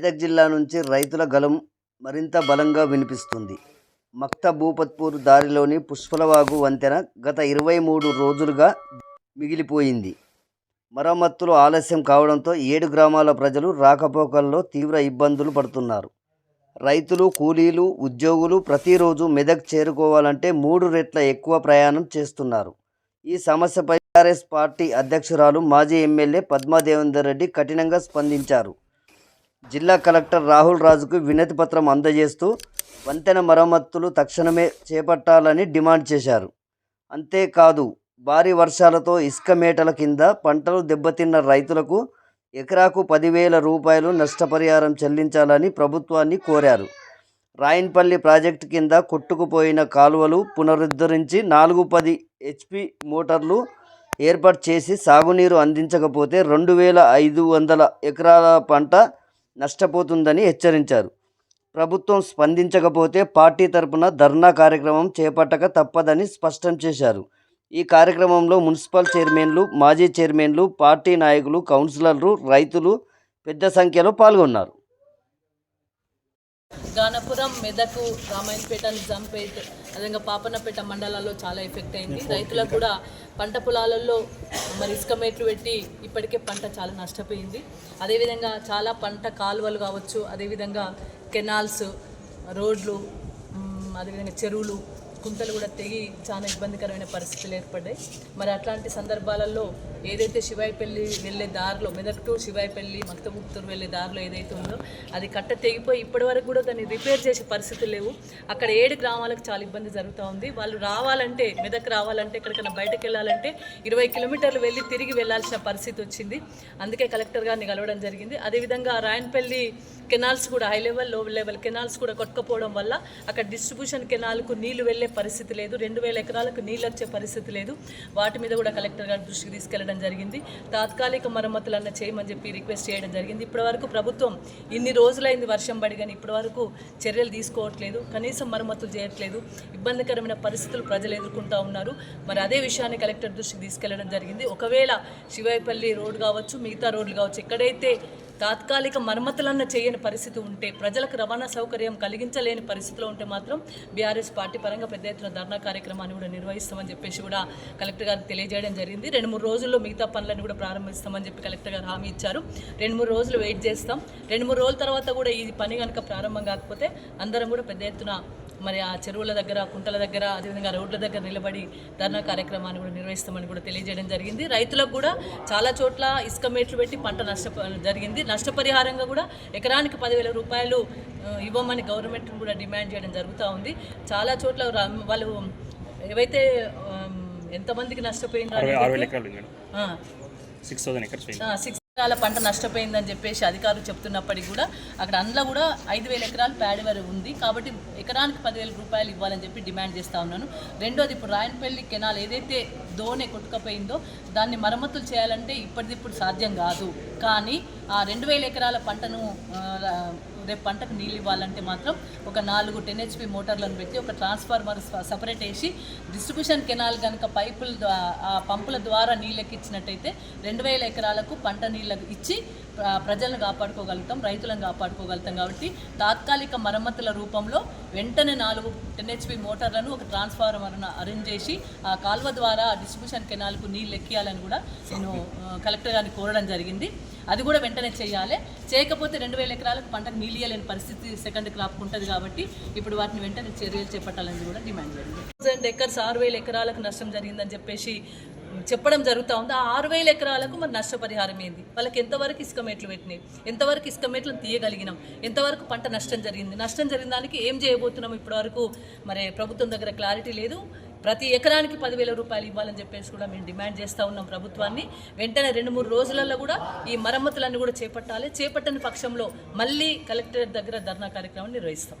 మెదక్ జిల్లా నుంచి రైతుల గలం మరింత బలంగా వినిపిస్తుంది. మక్త భూపత్పూర్ దారిలోని పుష్పలవాగు వంతెన గత ఇరవై మూడు రోజులుగా మిగిలిపోయింది. మరమ్మతులు ఆలస్యం కావడంతో ఏడు గ్రామాల ప్రజలు రాకపోకల్లో తీవ్ర ఇబ్బందులు పడుతున్నారు. రైతులు కూలీలు ఉద్యోగులు ప్రతిరోజు మెదక్ చేరుకోవాలంటే మూడు రెట్ల ఎక్కువ ప్రయాణం చేస్తున్నారు. ఈ సమస్యపై టీఆర్ఎస్ పార్టీ అధ్యక్షురాలు మాజీ ఎమ్మెల్యే పద్మాదేవేందర్ రెడ్డి కఠినంగా స్పందించారు. జిల్లా కలెక్టర్ రాహుల్ రాజుకు వినతి పత్రం అందజేస్తూ వంతెన మరమ్మతులు తక్షణమే చేపట్టాలని డిమాండ్ చేశారు. అంతేకాదు భారీ వర్షాలతో ఇసుక మేటల కింద పంటలు దెబ్బతిన్న రైతులకు ఎకరాకు పదివేల రూపాయలు నష్టపరిహారం చెల్లించాలని ప్రభుత్వాన్ని కోరారు. రాయన్పల్లి ప్రాజెక్టు కింద కొట్టుకుపోయిన కాలువలు పునరుద్ధరించి నాలుగు పది హెచ్పి మోటార్లు ఏర్పాటు చేసి సాగునీరు అందించకపోతే రెండు వేల ఐదు వందల ఎకరాల పంట నష్టపోతుందని హెచ్చరించారు. ప్రభుత్వం స్పందించకపోతే పార్టీ తరపున ధర్నా కార్యక్రమం చేపట్టక తప్పదని స్పష్టం చేశారు. ఈ కార్యక్రమంలో మున్సిపల్ చైర్మన్లు మాజీ చైర్మన్లు పార్టీ నాయకులు కౌన్సిలర్లు రైతులు పెద్ద సంఖ్యలో పాల్గొన్నారు. గానపురం మెదకు రామాయణపేట నిజాంపేట అదేవిధంగా పాపన్నపేట మండలాల్లో చాలా ఎఫెక్ట్ అయింది. రైతులకు కూడా పంట పొలాలలో మరి ఇసుక మేట్లు పెట్టి ఇప్పటికే పంట చాలా నష్టపోయింది. అదేవిధంగా చాలా పంట కాలువలు కావచ్చు అదేవిధంగా కెనాల్స్ రోడ్లు అదేవిధంగా చెరువులు కుంటలు కూడా తెగి చాలా ఇబ్బందికరమైన పరిస్థితులు ఏర్పడ్డాయి. మరి అట్లాంటి సందర్భాలలో ఏదైతే శివాయిపల్లి వెళ్ళే దారిలో మెదక్ టు శివాయిపల్లి మక్తముక్తూరు వెళ్ళే దారిలో ఏదైతే ఉందో అది కట్ట తెగిపోయి ఇప్పటి వరకు కూడా దాన్ని రిపేర్ చేసే పరిస్థితులు లేవు. అక్కడ ఏడు గ్రామాలకు చాలా ఇబ్బంది జరుగుతూ ఉంది. వాళ్ళు రావాలంటే మెదక్ రావాలంటే ఎక్కడికైనా బయటకు వెళ్ళాలంటే ఇరవై కిలోమీటర్లు వెళ్ళి తిరిగి వెళ్ళాల్సిన పరిస్థితి వచ్చింది. అందుకే కలెక్టర్ గారిని కలవడం జరిగింది. అదేవిధంగా రాయన్పల్లి కెనాల్స్ కూడా హై లెవెల్లో లెవెల్ కెనాల్స్ కూడా కొట్టుకపోవడం వల్ల అక్కడ డిస్ట్రిబ్యూషన్ కెనాల్కు నీళ్ళు వెళ్ళే పరిస్థితి లేదు. రెండు వేల ఎకరాలకు నీళ్ళు వచ్చే పరిస్థితి లేదు. వాటి మీద కూడా కలెక్టర్ గారి దృష్టికి చేయడం జరిగింది. తాత్కాలిక మరమ్మతులన్న చేయమని చెప్పి రిక్వెస్ట్ చేయడం జరిగింది. ఇప్పటివరకు ప్రభుత్వం ఇన్ని రోజులైంది వర్షం పడి కానీ ఇప్పటివరకు చర్యలు తీసుకోవట్లేదు. కనీసం మరమ్మతులు చేయట్లేదు. ఇబ్బందికరమైన పరిస్థితులు ప్రజలు ఎదుర్కొంటూ ఉన్నారు. మరి అదే విషయాన్ని కలెక్టర్ దృష్టికి తీసుకెళ్ళడం జరిగింది. ఒకవేళ శివాయిపల్లి రోడ్ కావచ్చు మిగతా రోడ్లు కావచ్చు ఎక్కడైతే తాత్కాలిక మరమ్మతులన్న చేయని పరిస్థితి ఉంటే ప్రజలకు రవాణా సౌకర్యం కలిగించలేని పరిస్థితిలో ఉంటే మాత్రం బీఆర్ఎస్ పార్టీ పరంగా పెద్ద ఎత్తున ధర్నా కార్యక్రమాన్ని కూడా నిర్వహిస్తామని చెప్పేసి కూడా కలెక్టర్ గారికి తెలియజేయడం జరిగింది. రెండు మూడు రోజుల్లో మిగతా పనులన్నీ కూడా ప్రారంభిస్తామని చెప్పి కలెక్టర్ గారు హామీ ఇచ్చారు. రెండు మూడు రోజులు వెయిట్ చేస్తాం. రెండు మూడు రోజుల తర్వాత కూడా ఈ పని కనుక ప్రారంభం కాకపోతే అందరం కూడా పెద్ద ఎత్తున మరి ఆ చెరువుల దగ్గర కుంటల దగ్గర అదేవిధంగా రోడ్ల దగ్గర నిలబడి ధర్నా కార్యక్రమాన్ని కూడా నిర్వహిస్తామని కూడా తెలియజేయడం జరిగింది. రైతులకు కూడా చాలా చోట్ల ఇసుక మేట్లు పెట్టి పంట నష్ట జరిగింది. నష్టపరిహారంగా కూడా ఎకరానికి పదివేల రూపాయలు ఇవ్వమని గవర్నమెంట్ కూడా డిమాండ్ చేయడం జరుగుతూ ఉంది. చాలా చోట్ల వాళ్ళు ఏవైతే ఎంతమందికి నష్టపోయిందో సిక్స్ థౌసండ్ ఎకర్స్ ఎకరాల పంట నష్టపోయిందని చెప్పేసి అధికారులు చెప్తున్నప్పటికీ కూడా అక్కడ అందులో కూడా ఐదు వేల ఎకరాలు ప్యాడీ వరకు ఉంది. కాబట్టి ఎకరానికి పదివేల రూపాయలు ఇవ్వాలని చెప్పి డిమాండ్ చేస్తా ఉన్నాను. రెండోది ఇప్పుడు రాయనపల్లి కెనాల్ ఏదైతే దోనె కొట్టుకపోయిందో దాన్ని మరమ్మతులు చేయాలంటే ఇప్పటిదిప్పుడు సాధ్యం కాదు. కానీ ఆ రెండు వేల ఎకరాల పంటను రేపు పంటకు నీళ్ళు ఇవ్వాలంటే మాత్రం ఒక నాలుగు టెన్ హెచ్పి మోటార్లను పెట్టి ఒక ట్రాన్స్ఫార్మర్ సపరేట్ వేసి డిస్ట్రిబ్యూషన్ కెనాల్ కనుక పైపుల ఆ పంపుల ద్వారా నీళ్ళు ఎక్కించినట్టయితే రెండు వేల ఎకరాలకు పంట నీళ్ళకు ఇచ్చి ప్రజలను కాపాడుకోగలుగుతాం రైతులను కాపాడుకోగలుగుతాం కాబట్టి తాత్కాలిక మరమ్మతుల రూపంలో వెంటనే నాలుగు టెన్ హెచ్పి మోటార్లను ఒక ట్రాన్స్ఫార్మర్ను అరేంజ్ చేసి ఆ కాల్వ ద్వారా డిస్ట్రిబ్యూషన్ కెనాల్కు నీళ్ళు ఎక్కియాలని కూడా నేను కలెక్టర్ గారిని కోరడం జరిగింది. అది కూడా వెంటనే చేయాలి. చేయకపోతే రెండు వేల ఎకరాలకు పంటకు నీళ్ళు పరిస్థితి సెకండ్ క్రాప్ ఉంటుంది కాబట్టి ఇప్పుడు వాటిని వెంటనే చర్యలు చేపట్టాలని కూడా డిమాండ్ జరిగింది. థౌసండ్ ఎకర్స్ ఆరు వేల ఎకరాలకు నష్టం జరిగిందని చెప్పేసి చెప్పడం జరుగుతూ ఉంది. ఆ ఆరు వేల ఎకరాలకు మరి నష్టపరిహారం ఏంది? వాళ్ళకి ఎంతవరకు ఇసుక మేట్లు పెట్టినాయి? ఎంతవరకు ఇసుక మేట్లను తీయగలిగినాం? ఎంతవరకు పంట నష్టం జరిగింది? నష్టం జరిగిన దానికి ఏం చేయబోతున్నాం ఇప్పటివరకు? మరి ప్రభుత్వం దగ్గర క్లారిటీ లేదు. ప్రతి ఎకరానికి పదివేల రూపాయలు ఇవ్వాలని చెప్పేసి కూడా మేము డిమాండ్ చేస్తూ ఉన్నాం ప్రభుత్వాన్ని. వెంటనే రెండు మూడు రోజులలో కూడా ఈ మరమ్మతులన్నీ కూడా చేపట్టాలి. చేపట్టని పక్షంలో మళ్ళీ కలెక్టరేట్ దగ్గర ధర్నా కార్యక్రమం నిర్వహిస్తాం.